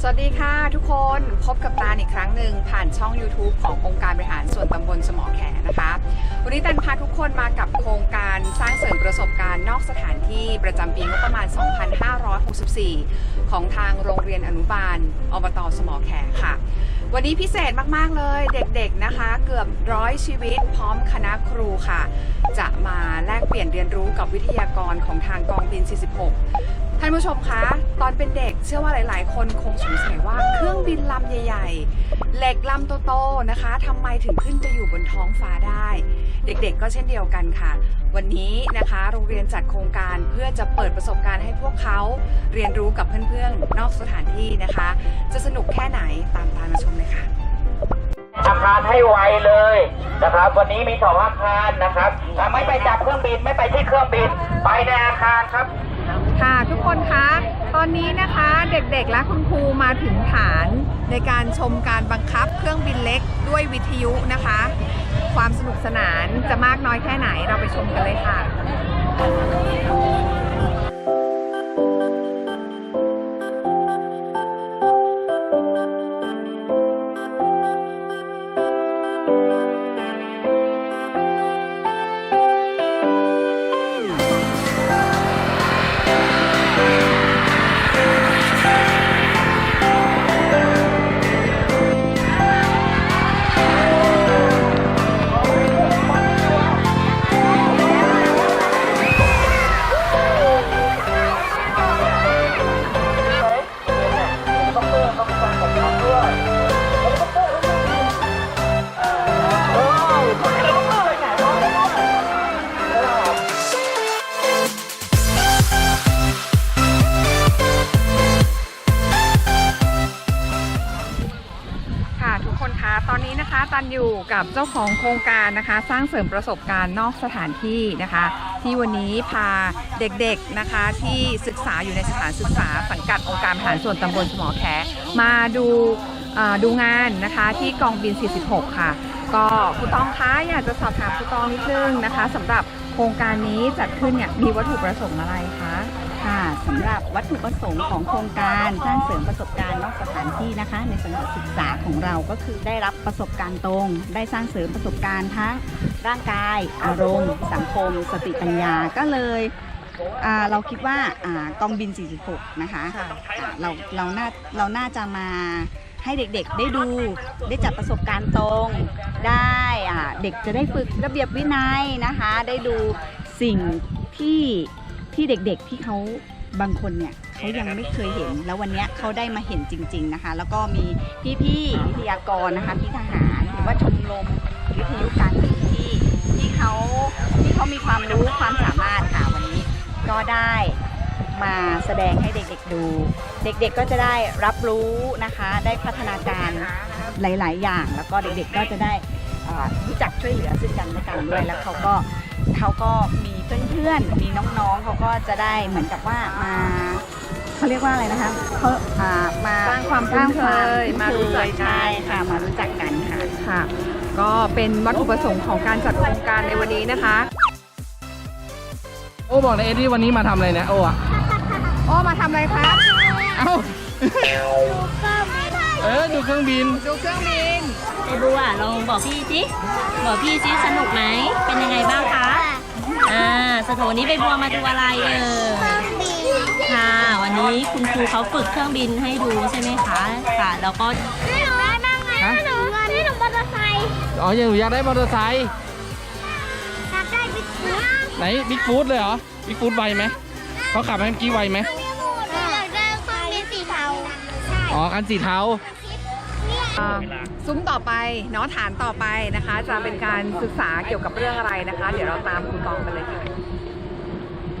สวัสดีค่ะทุกคนพบกับตาอีกครั้งหนึ่งผ่านช่อง YouTube ขององค์การบริหารส่วนตำบลสมอแขนะคะ วันนี้ตันพาทุกคนมากับโครงการสร้างเสริมประสบการณ์นอกสถานที่ประจำปีงบประมาณ 2564 ของทางโรงเรียนอนุบาลอบตสมอแขค่ะ วันนี้พิเศษมาก ๆ เลยเด็กๆนะคะ เกือบร้อยชีวิตพร้อมคณะครูค่ะ จะมา เปลี่ยนเรียนรู้กับวิทยากรของทางกองบิน 46 ท่านผู้ชมคะ ตอนเป็นเด็กเชื่อว่าหลาย ๆ คนคงสงสัยว่าเครื่องบินลำใหญ่ ๆ เหล็กลำโต ๆ นะคะทำไมถึงขึ้นไปอยู่บนท้องฟ้าได้ เด็ก ๆ ก็เช่นเดียวกันค่ะ วันนี้นะคะโรงเรียนจัดโครงการเพื่อจะเปิดประสบการณ์ให้พวกเขาเรียนรู้กับเพื่อน ๆ นอกสถานที่นะคะ จะสนุกแค่ไหนตามตามมาชมเลยค่ะ อาคารให้ไวเลยนะครับ วันนี้มีสองอาคารนะครับไม่ไปจับเครื่องบินไม่ไปที่เครื่องบินไปในอาคารครับ ค่ะทุกคนคะตอนนี้นะคะเด็กๆและคุณครูมาถึงฐานในการชมการบังคับเครื่องบินเล็กด้วยวิทยุนะคะ ความสนุกสนานจะมากน้อยแค่ไหนเราไปชมกันเลยค่ะ นนี้นะคะตันอยู่กับเจ้าของโครงการนะคะ สร้างเสริมประสบการณ์นอกสถานที่นะคะ ที่วันนี้พาเด็กๆนะคะที่ศึกษาอยู่ในสถานศึกษาสังกัดองค์การบริหารส่วนตำบลสมอแขมาดูอ่อดูงานนะคะที่กองบิน 46 ค่ะ ก็คุณตองคะอยากจะสอบถามคุณตองนิดนึงนะคะสำหรับโครงการนี้จัดขึ้นเนี่ยมีวัตถุประสงค์อะไรคะ ค่ะสำหรับวัตถุประสงค์ของโครงการสร้างเสริมประสบการณ์นอกสถานที่นะคะ ในสถานศึกษาของเราก็คือได้รับประสบการณ์ตรง ได้สร้างเสริมประสบการณ์ทั้งร่างกาย อารมณ์ สังคม สติปัญญาก็เลยอ่าเราคิดว่าอ่ากองบิน 46 นะคะค่ะอ่าเราเราน่าเราน่าจะมาให้เด็กๆได้ดูได้จับประสบการณ์ตรง ได้อ่าเด็กจะได้ฝึกระเบียบวินัยนะคะ ได้ดูสิ่งที่ ที่เด็กๆที่เขาบางคนเนี่ยเขายังไม่เคยเห็น แล้ววันนี้เขาได้มาเห็นจริง ๆนะคะ แล้วก็มีพี่ๆวิทยากรนะคะพี่ทหารหรือว่าชมรมวิทยุการบินที่ที่เขาที่เขามีความรู้ความสามารถค่ะวันนี้ ก็ได้มาแสดงให้เด็กๆดู เด็กๆก็จะได้รับรู้นะคะ ได้พัฒนาการหลาย ๆ อย่าง แล้วก็เด็กๆก็จะได้รู้จักช่วยเหลือซึ่งกันและกันด้วยแล้วเขาก็เขาก็มี เพื่อนๆ มีน้องๆเขาก็จะได้เหมือนกับว่ามาเขาเรียกว่าอะไรนะคะเขาอ่ามาสร้างความคุ้นเคยมารู้จักกัน ใช่ค่ะ มารู้จักกันค่ะ ค่ะ ก็เป็นวัตถุประสงค์ของการจัดโครงการในวันนี้นะคะ โอ้บอกเลยเอ็ดดี้วันนี้มาทำอะไรเนี่ยโอ้อะโอ้มาทำอะไรคะเอ้าเออดูเครื่องบิน ดูเครื่องบิน ไอบัวลองบอกพี่สิบอกพี่สิสนุกไหม เป็นยังไงบ้างคะอ่าสนุกวันนี้ใบบัวมาดูอะไรเออค่ะ วันนี้คุณครูเขาฝึกเครื่องบินให้ดูใช่ไหมคะ ค่ะ แล้วก็ฮะ หนูเงินให้หนูมอเตอร์ไซค์อ๋อยังหนูอยากได้มอเตอร์ไซค์อยากได้บิ๊กฟูดไหนบิ๊กฟูดเลยเหรอบิ๊กฟูดไวไหมเขาขับให้เมื่อกี้ไวไหมอยากได้เครื่องบินสีเทาใช่อ๋อคันสีเทาอ่าซุ้มต่อไปเนาะฐานต่อไปนะคะ จะเป็นการศึกษาเกี่ยวกับเรื่องอะไรนะคะ เดี๋ยวเราตามคุณตองไปเลยค่ะ